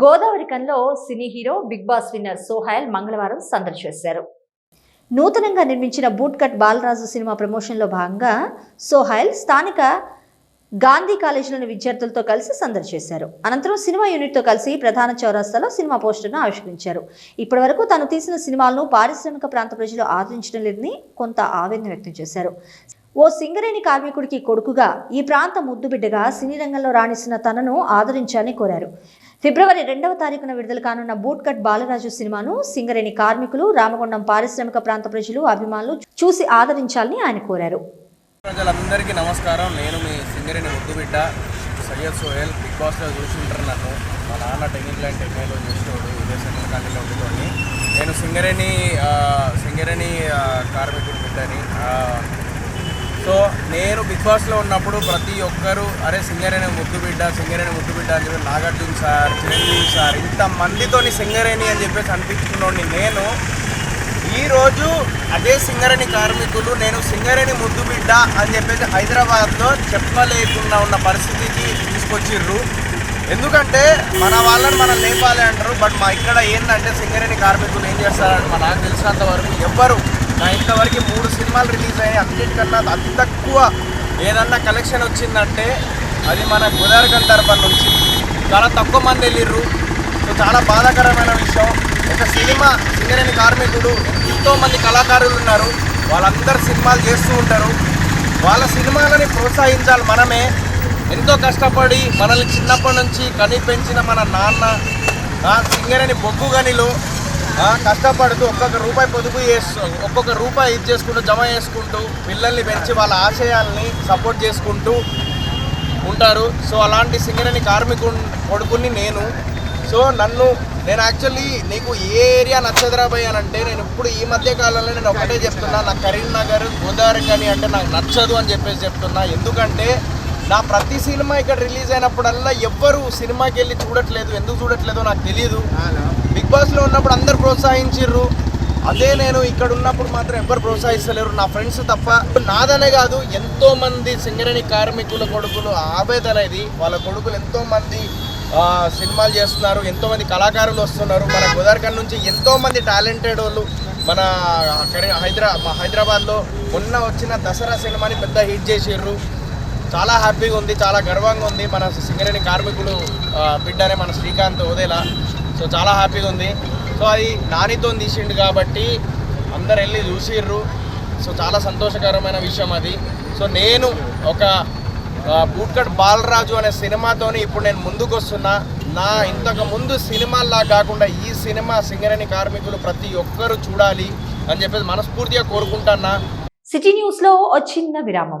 గోదావరికంలో cine hero Bigg Boss winner Sohail మంగళవారం సందడి చేశారు. నూతనంగా నిర్మించిన బూట్ కట్ బాలరాజు సినిమా ప్రమోషన్లో భాగంగా సోహైల్ స్థానిక గాంధీ కాలేజీలోని విద్యార్థులతో కలిసి సందడి చేశారు. అనంతరం సినిమా యూనిట్తో కలిసి ప్రధాన చౌరస్తాలో సినిమా పోస్టర్ను ఆవిష్కరించారు. ఇప్పటివరకు తాను తీసిన సినిమాలను పారిశ్రామిక ప్రాంత ప్రజలు ఆదరించడం లేదని కొంత ఆవేదన వ్యక్తం చేశారు. ఓ సింగరేణి కార్మికుడికి కొడుకుగా ఈ ప్రాంత ముద్దుబిడ్డగా సినీ రంగంలో రాణిస్తున్న తనను ఆదరించాలని కోరారు. ఫిబ్రవరి రెండవ తారీఖున విడుదల కానున్న బూట్ కట్ బాలరాజు సినిమాను సింగరేణి కార్మికులు రామగుండం పారిశ్రామిక ప్రాంత ప్రజలు అభిమానులు చూసి ఆదరించాలని ఆయన కోరారు. ప్రజలందరికీ నమస్కారం. నేను మీ సింగరేణి ముద్దుబిడ్డ సయ్యద్ సోహెల్ బిగ్ బాస్లో చూసుంటారు నన్ను. మా నాన్న టెక్నిక్ లైన్ టెక్నాలో చూసినోడు ఇదే సెంట్రల్ కంట్రీలో ఉండుకొని నేను సింగరేణి సింగరేణి కార్మికుడు బిడ్డని సో నేను బిగ్ బాస్లో ఉన్నప్పుడు ప్రతి ఒక్కరూ అరే సింగరేణి ముద్దు బిడ్డ సింగరేణి ముద్దు బిడ్డ అని చెప్పి నాగార్జున సార్ చిరంజీవి సార్ ఇంతమందితో సింగరేణి అని చెప్పేసి అనిపించుకున్నోడిని నేను. ఈరోజు అదే సింగరేణి కార్మికులు నేను సింగరేణి ముద్దు బిడ్డ అని చెప్పేసి హైదరాబాద్లో చెప్పలేకుండా ఉన్న పరిస్థితికి తీసుకొచ్చిర్రు. ఎందుకంటే మన వాళ్ళని మనం లేపాలి అంటారు బట్ మా ఇక్కడ ఏంటంటే సింగరేణి కార్మికులు ఏం చేస్తారని మా నాకు తెలిసినంత వరకు ఎవ్వరు నా ఇంతవరకు మూడు సినిమాలు రిలీజ్ అయ్యాయి అన్నిటికన్నా అతి తక్కువ ఏదన్నా కలెక్షన్ వచ్చిందంటే అది మన గోదావరికల్ తరఫున నుంచి. చాలా తక్కువ మంది వెళ్ళిర్రు. సో చాలా బాధాకరమైన విషయం. ఒక సినిమా సింగరేణి కార్మికుడు ఎంతో మంది కళాకారులు ఉన్నారు. వాళ్ళందరూ సినిమాలు చేస్తూ ఉంటారు. వాళ్ళ సినిమాలని ప్రోత్సహించాలి మనమే. ఎంతో కష్టపడి మనల్ని చిన్నప్పటి నుంచి కని పెంచిన మన నాన్న సింగరేణి బొగ్గు గనిలో కష్టపడుతూ ఒక్కొక్క రూపాయి పొదుపు చేస్తూ ఒక్కొక్క రూపాయి ఇది చేసుకుంటూ జమ చేసుకుంటూ పిల్లల్ని పెంచి వాళ్ళ ఆశయాల్ని సపోర్ట్ చేసుకుంటూ ఉంటారు. సో అలాంటి సింగరేణి కార్మికు కొడుకుని నేను. సో నన్ను నేను యాక్చువల్లీ నీకు ఏ ఏరియా నచ్చదురా అని అంటే నేను ఇప్పుడు ఈ మధ్య కాలంలో నేను ఒకటే చెప్తున్నా నాకు కరీంనగర్ గోదావరి కానీ అంటే నాకు నచ్చదు అని చెప్పేసి చెప్తున్నా. ఎందుకంటే నా ప్రతి సినిమా ఇక్కడ రిలీజ్ అయినప్పుడల్లా ఎవ్వరు సినిమాకి వెళ్ళి చూడట్లేదు. ఎందుకు చూడట్లేదో నాకు తెలియదు బిగ్ బాస్లో ఉన్నప్పుడు అందరు ప్రోత్సహించిర్రు. అదే నేను ఇక్కడ ఉన్నప్పుడు మాత్రం ఎవ్వరు ప్రోత్సహిస్తలేరు. నా ఫ్రెండ్స్ తప్ప నాదనే కాదు ఎంతో మంది సింగరేణి కార్మికుల కొడుకులు ఆవేదన ఇది వాళ్ళ కొడుకులు ఎంతో మంది సినిమాలు చేస్తున్నారు. ఎంతో మంది కళాకారులు వస్తున్నారు. మన గోదావరికల్ నుంచి ఎంతో మంది టాలెంటెడ్ వాళ్ళు మన కరీ హైదరా హైదరాబాద్లో మొన్న వచ్చిన దసరా సినిమాని పెద్ద హిట్ చేసిర్రు. చాలా హ్యాపీగా ఉంది చాలా గర్వంగా ఉంది. మన సింగరేణి కార్మికులు బిడ్డనే మన శ్రీకాంత్ ఓదేలా. సో చాలా హ్యాపీగా ఉంది. సో అది నానితో తీసిండు కాబట్టి అందరు వెళ్ళి చూసిర్రు. సో చాలా సంతోషకరమైన విషయం అది. సో నేను ఒక బూట్కట్ బాలరాజు అనే సినిమాతోని ఇప్పుడు నేను ముందుకు వస్తున్నా నా ఇంతకు ముందు సినిమాల్లా కాకుండా ఈ సినిమా సింగరేణి కార్మికులు ప్రతి ఒక్కరూ చూడాలి అని చెప్పేసి మనస్ఫూర్తిగా కోరుకుంటాన్నా. సిటీ న్యూస్లో చిన్న విరామం.